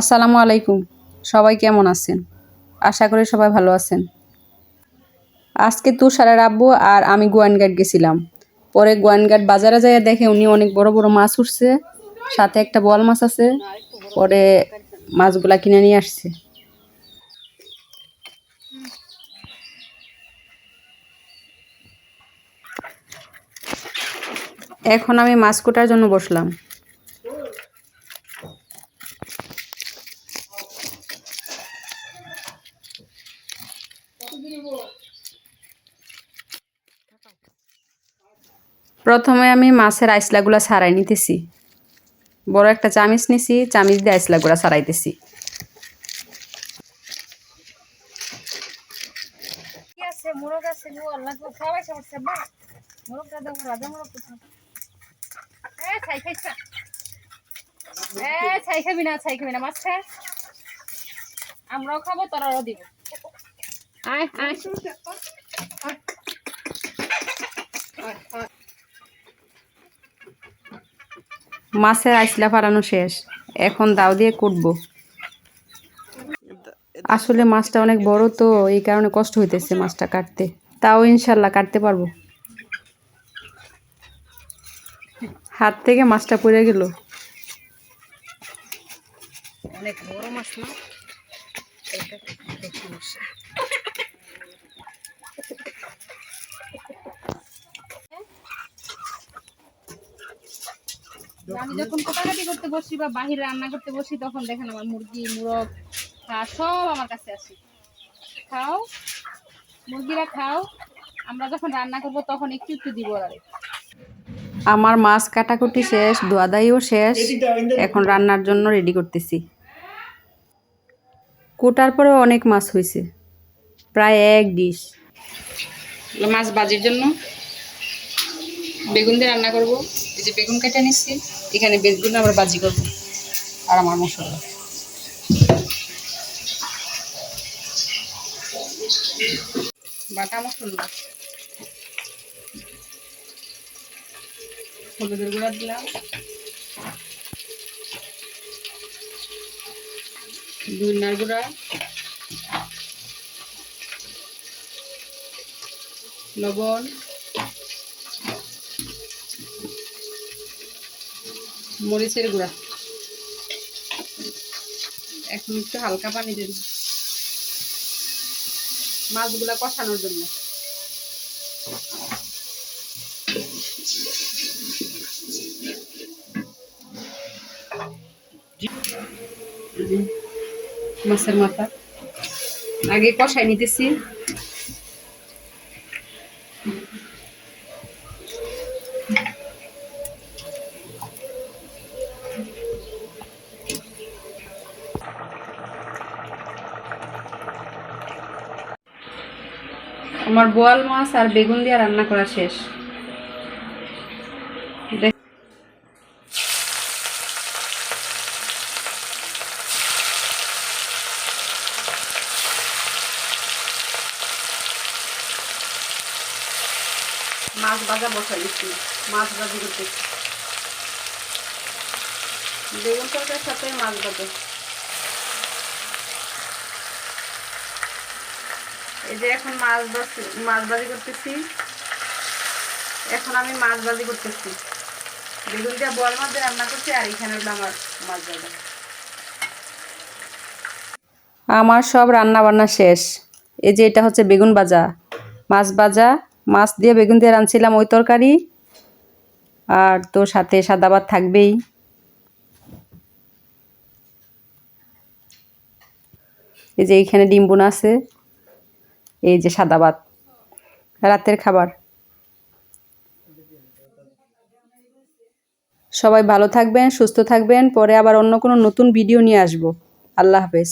আসসালামু আলাইকুম। সবাই কেমন আছেন? আশা করি সবাই ভালো আছেন। আজকে তুষারের আব্বু আর আমি গোয়ানঘাট গেছিলাম। পরে গোয়ানঘাট বাজারে যাইয়া দেখে উনি অনেক বড় বড় মাছ উঠছে, সাথে একটা বল মাছ আছে, পরে মাছগুলা কিনে নিয়ে আসছে। এখন আমি মাছ কোটার জন্য বসলাম। প্রথমে আমি মাছের আইসলাগুলা ছাড়াই নিতেছি। বড় একটা চামিচ নিছি, চামিচ দিয়ে আইসলাগুলা মাছ আমরাও খাব, তোরাও দিব। আয় আয়। মাছের আইসলা ফাড়ানো শেষ। এখন দাও দিয়ে কুটবো। আসলে মাছটা অনেক বড় তো এই কারণে কষ্ট হইতেছে মাছটা কাটতে। তাও ইনশাল্লাহ কাটতে পারব। হাত থেকে মাছটা পড়ে গেল। অনেক বড় মাছ না? আমি যখন কোটাকাটি করতে বসি বা বাহিরে রান্না করতে বসি তখন দেখেন আমার মুরগি মুরগ হাঁস সব আমার কাছে আসে খাও মুরগিরা খাও আমরা যখন রান্না করব তখন একটু একটু দিব ওরা। আমার মাছ কাটাকুটি শেষ দোয়াদাইও শেষ এখন রান্নার জন্য রেডি করতেছি। কোটার পরে অনেক মাছ হয়েছে প্রায় এক ডিশ মাছ বাজির জন্য? বেগুন দিয়ে রান্না করব। এই যে বেগুন কেটে নিচ্ছি, এখানে বেগুন আমরা বাজি করব আর আমার মশলা। বাটা মশলা। হলুদের গুঁড়া দিলাম। গুঁড়া। লবণ। মরিচের গুঁড়া। এখন একটু হালকা পানি দেব মাছগুলা কষানোর জন্য। মাছের মাথা। আগে কষাই নিতেছি। আমার বোয়াল মাছ আর বেগুন দিয়ে রান্না করা শেষ। মাছ ভাজা বসা দিচ্ছি। মাছ ভাজি করতেছি বেগুন তরকারির সাথে মাছ ভাজা। এই যে এখন মাছ ভাজি মাছ ভাজি করতেছি। এখন আমি মাছ ভাজি করতেছি। বেগুন দিয়ে বল মাছ দিয়ে রান্না করছি আর এখানে হলো আমার মাছ ভাজা। আমার সব রান্না বান্না শেষ। এই যে এটা হচ্ছে বেগুন ভাজা। মাছ ভাজা, মাছ দিয়ে বেগুন দিয়ে রাঁধছিলাম ওই তরকারি। আর তো সাথে সাদা ভাত থাকবেই। এই যে এইখানে ডিম বোনা আছে। এই যে সাদা ভাত, রাতের খাবার। সবাই ভালো থাকবেন, সুস্থ থাকবেন, পরে আবার অন্য কোনো নতুন ভিডিও নিয়ে আসব। আল্লাহ হাফেজ।